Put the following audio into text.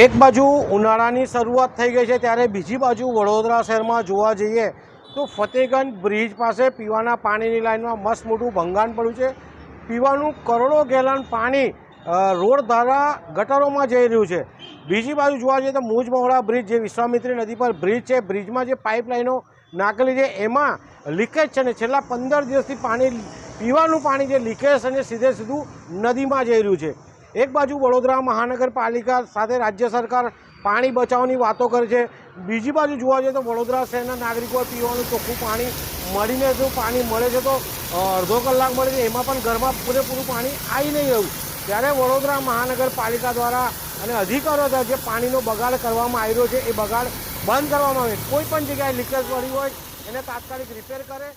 એક બાજુ ઉનાળાની શરૂઆત થઈ ગઈ છે ત્યારે બીજી બાજુ વડોદરા શહેરમાં જોવા જઈએ તો ફતેહગંજ બ્રિજ પાસે પીવાના પાણીની લાઇનમાં મસ્ત મોટું ભંગાણ પડ્યું છે. પીવાનું કરોડો ગેલન પાણી રોડ દ્વારા ગટરોમાં જઈ રહ્યું છે. બીજી બાજુ જોવા જઈએ તો મુજ મહોડા બ્રિજ જે વિશ્વામિત્રી નદી પર બ્રિજ છે, બ્રિજમાં જે પાઇપલાઇનો નાખેલી છે, એમાં લીકેજ છે ને છેલ્લા પંદર દિવસથી પાણી, પીવાનું પાણી જે લીકેજ છે સીધે સીધું નદીમાં જઈ રહ્યું છે. એક બાજુ વડોદરા મહાનગરપાલિકા સાથે રાજ્ય સરકાર પાણી બચાવની વાતો કરે છે બીજી બાજુ જોવા જઈએ તો વડોદરા શહેરના નાગરિકોએ પીવાનું ચોખ્ખું પાણી મળીને જો પાણી મળે છે તો અડધો કલાક મળે છે. એમાં પણ ઘરમાં પૂરેપૂરું પાણી આવી નહીં રહ્યું. ત્યારે વડોદરા મહાનગરપાલિકા દ્વારા અને અધિકારીઓ દ્વારા જે પાણીનો બગાડ કરવામાં આવી રહ્યો છે, એ બગાડ બંધ કરવામાં આવે. કોઈ પણ જગ્યાએ લીકેજ પડી હોય, એને તાત્કાલિક રિપેર કરે.